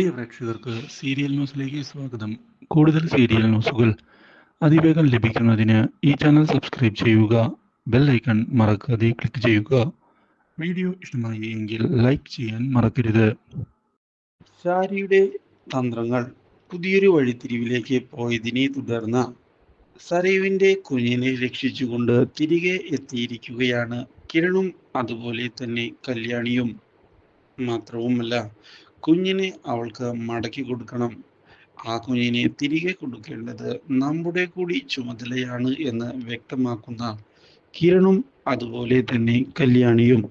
പ്രിയ പ്രേക്ഷകർക്ക് സീരിയൽ ന്യൂസിലേക്ക് സ്വാഗതം. കൂടുതൽ സീരിയൽ ന്യൂസുകൾ അതിവേഗം ലഭിക്കുന്നതിന് ഈ ചാനൽ സബ്സ്ക്രൈബ് ചെയ്യുക ബെൽ ഐക്കൺ മറക്കാതെ ക്ലിക്ക് ചെയ്യുക. വീഡിയോ ഇഷ്ടമായി എങ്കിൽ ലൈക്ക് ചെയ്യാൻ മറക്കരുത്. സാരിയുടെ തന്ത്രങ്ങൾ പുതിയൊരു വഴിത്തിരിവിലേക്ക് പോയതിനെ തുടർന്ന് സരയുവിന്റെ കുഞ്ഞിനെ രക്ഷിച്ചുകൊണ്ട് തിരികെ എത്തിയിരിക്കുകയാണ് കിരണും അതുപോലെ തന്നെ കല്യാണിയും. മാത്രവുമല്ല കുഞ്ഞിനെ അവൾക്ക് മടക്കി കൊടുക്കണം. ആ കുഞ്ഞിനെ തിരികെ കൊടുക്കേണ്ടത് നമ്മുടെ കൂടി ചുമതലയാണ് എന്ന് വ്യക്തമാക്കുന്ന കിരണും അതുപോലെ തന്നെ കല്യാണിയും.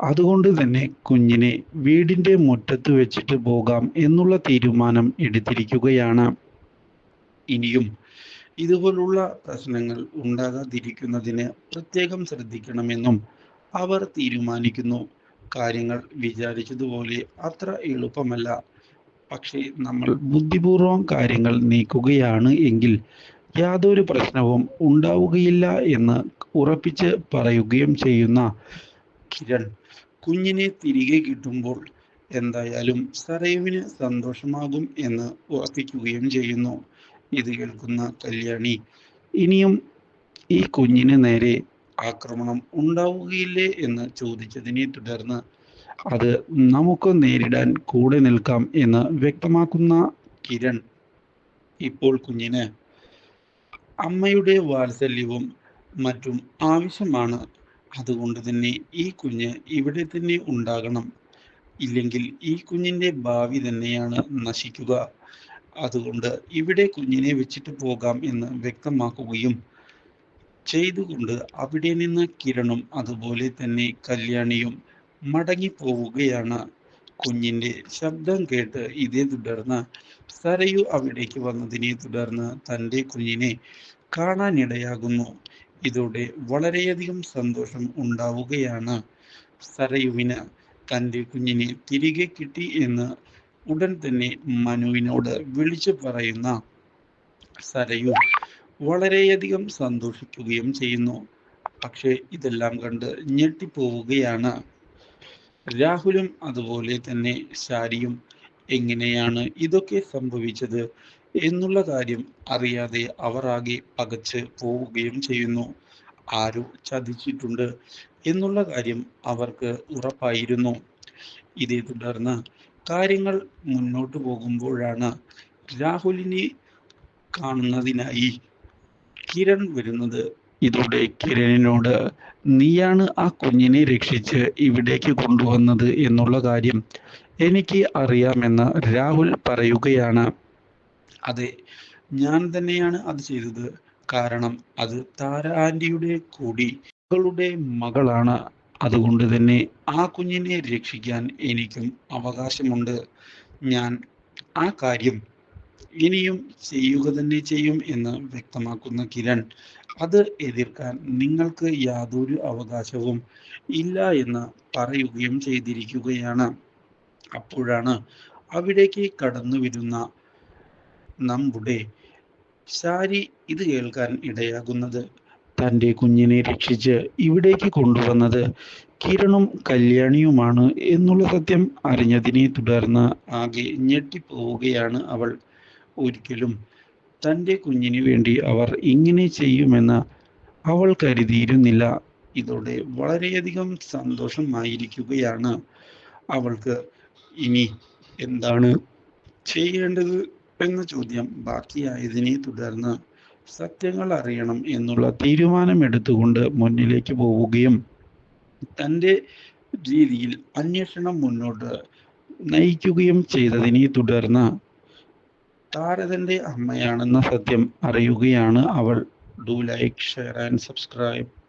അതുകൊണ്ട് തന്നെ കുഞ്ഞിനെ വീടിന്റെ മുറ്റത്ത് വെച്ചിട്ട് പോകാം എന്നുള്ള തീരുമാനം എടുത്തിരിക്കുകയാണ്. ഇനിയും ഇതുപോലുള്ള പ്രശ്നങ്ങൾ ഉണ്ടാകാതിരിക്കുന്നതിന് പ്രത്യേകം ശ്രദ്ധിക്കണമെന്നും അവർ തീരുമാനിക്കുന്നു. കാര്യങ്ങൾ വിചാരിച്ചതുപോലെ അത്ര എളുപ്പമല്ല. പക്ഷേ നമ്മൾ ബുദ്ധിപൂർവം കാര്യങ്ങൾ നീക്കുകയാണ് എങ്കിൽ യാതൊരു പ്രശ്നവും ഉണ്ടാവുകയില്ല എന്ന് ഉറപ്പിച്ച് പറയുകയും ചെയ്യുന്ന കിരൺ കുഞ്ഞിനെ തിരികെ കിട്ടുമ്പോൾ എന്തായാലും സരയുവിന് സന്തോഷമാകും എന്ന് ഉറപ്പിക്കുകയും ചെയ്യുന്നു. ഇത് കേൾക്കുന്ന കല്യാണി ഇനിയും ഈ കുഞ്ഞിന് നേരെ ആക്രമണം ഉണ്ടാവുകയില്ലേ എന്ന് ചോദിച്ചതിനെ തുടർന്ന് അത് നമുക്ക് നേരിടാൻ കൂടെ നിൽക്കാം എന്ന് വ്യക്തമാക്കുന്ന കിരൺ ഇപ്പോൾ കുഞ്ഞിന് അമ്മയുടെ വാത്സല്യവും മറ്റും ആവശ്യമാണ്. അതുകൊണ്ട് തന്നെ ഈ കുഞ്ഞ് ഇവിടെ തന്നെ ഉണ്ടാകണം. ഇല്ലെങ്കിൽ ഈ കുഞ്ഞിന്റെ ഭാവി തന്നെയാണ് നശിക്കുക. അതുകൊണ്ട് ഇവിടെ കുഞ്ഞിനെ വെച്ചിട്ട് പോകാം എന്ന് വ്യക്തമാക്കുകയും ചെയ്തുകൊണ്ട് അവിടെ നിന്ന് കിരണും അതുപോലെ തന്നെ കല്യാണിയും മടങ്ങി പോവുകയാണ്. കുഞ്ഞിന്റെ ശബ്ദം കേട്ട് ഇതേ തുടർന്ന് സരയു അവിടേക്ക് വന്നതിനെ തുടർന്ന് തന്റെ കുഞ്ഞിനെ കാണാനിടയാകുന്നു. ഇതോടെ വളരെയധികം സന്തോഷം ഉണ്ടാവുകയാണ്. സരയുവിന് തന്റെ കുഞ്ഞിനെ തിരികെ കിട്ടി എന്ന് ഉടൻ തന്നെ മനുവിനോട് വിളിച്ചു പറയുന്ന സരയു വളരെയധികം സന്തോഷിക്കുകയും ചെയ്യുന്നു. പക്ഷേ ഇതെല്ലാം കണ്ട് ഞെട്ടിപ്പോവുകയാണ്. രാഹുലും അതുപോലെ തന്നെ ശാരിയും എങ്ങനെയാണ് ഇതൊക്കെ സംഭവിച്ചത് എന്നുള്ള കാര്യം അറിയാതെ അവർ ആകെ പകച്ച് പോവുകയും ചെയ്യുന്നു. ആരോ ചതിച്ചിട്ടുണ്ട് എന്നുള്ള കാര്യം അവർക്ക് ഉറപ്പായിരുന്നു. ഇതേ തുടർന്ന് കാര്യങ്ങൾ മുന്നോട്ട് പോകുമ്പോഴാണ് രാഹുലിനെ കാണുന്നതിനായി കിരൺ വരുന്നത്. ഇതോടെ കിരണിനോട് നീയാണ് ആ കുഞ്ഞിനെ രക്ഷിച്ച് ഇവിടേക്ക് കൊണ്ടുവന്നത് എന്നുള്ള കാര്യം എനിക്ക് അറിയാമെന്ന് രാഹുൽ പറയുകയാണ്. അതെ ഞാൻ തന്നെയാണ് അത് ചെയ്തത്. കാരണം അത് താര ആന്റിയുടെ കൂടി മകളുടെ മകളാണ്. അതുകൊണ്ട് തന്നെ ആ കുഞ്ഞിനെ രക്ഷിക്കാൻ എനിക്കും അവകാശമുണ്ട്. ഞാൻ ആ കാര്യം ഇനിയും ചെയ്യുക തന്നെ ചെയ്യും എന്ന് വ്യക്തമാക്കുന്ന കിരൺ. അത് എതിർക്കാൻ നിങ്ങൾക്ക് യാതൊരു അവകാശവും ഇല്ല എന്ന് പറയുകയും ചെയ്തിരിക്കുകയാണ്. അപ്പോഴാണ് അവിടേക്ക് കടന്നു വരുന്ന നമ്മുടെ ശാരി ഇത് കേൾക്കാൻ ഇടയാകുന്നത്. തന്റെ കുഞ്ഞിനെ രക്ഷിച്ച് ഇവിടേക്ക് കൊണ്ടുവന്നത് കിരണും കല്യാണിയുമാണ് എന്നുള്ള സത്യം അറിഞ്ഞതിനെ തുടർന്ന് ആകെ ഞെട്ടിപ്പോവുകയാണ് അവൾ. ഒരിക്കലും തന്റെ കുഞ്ഞിനു വേണ്ടി അവർ ഇങ്ങനെ ചെയ്യുമെന്ന് അവൾ കരുതിയിരുന്നില്ല. ഇതോടെ വളരെയധികം സന്തോഷമായിരിക്കുകയാണ് അവൾക്ക്. ഇനി എന്താണ് ചെയ്യേണ്ടത് എന്ന ചോദ്യം ബാക്കിയായതിനെ തുടർന്ന് സത്യങ്ങൾ അറിയണം എന്നുള്ള തീരുമാനമെടുത്തുകൊണ്ട് മുന്നിലേക്ക് പോവുകയും തന്റെ രീതിയിൽ അന്വേഷണം മുന്നോട്ട് നയിക്കുകയും ചെയ്തതിനെ തുടർന്ന് താരതന്റെ അമ്മയാണെന്ന സത്യം അറിയുകയാണ് അവൾ. Do like share and subscribe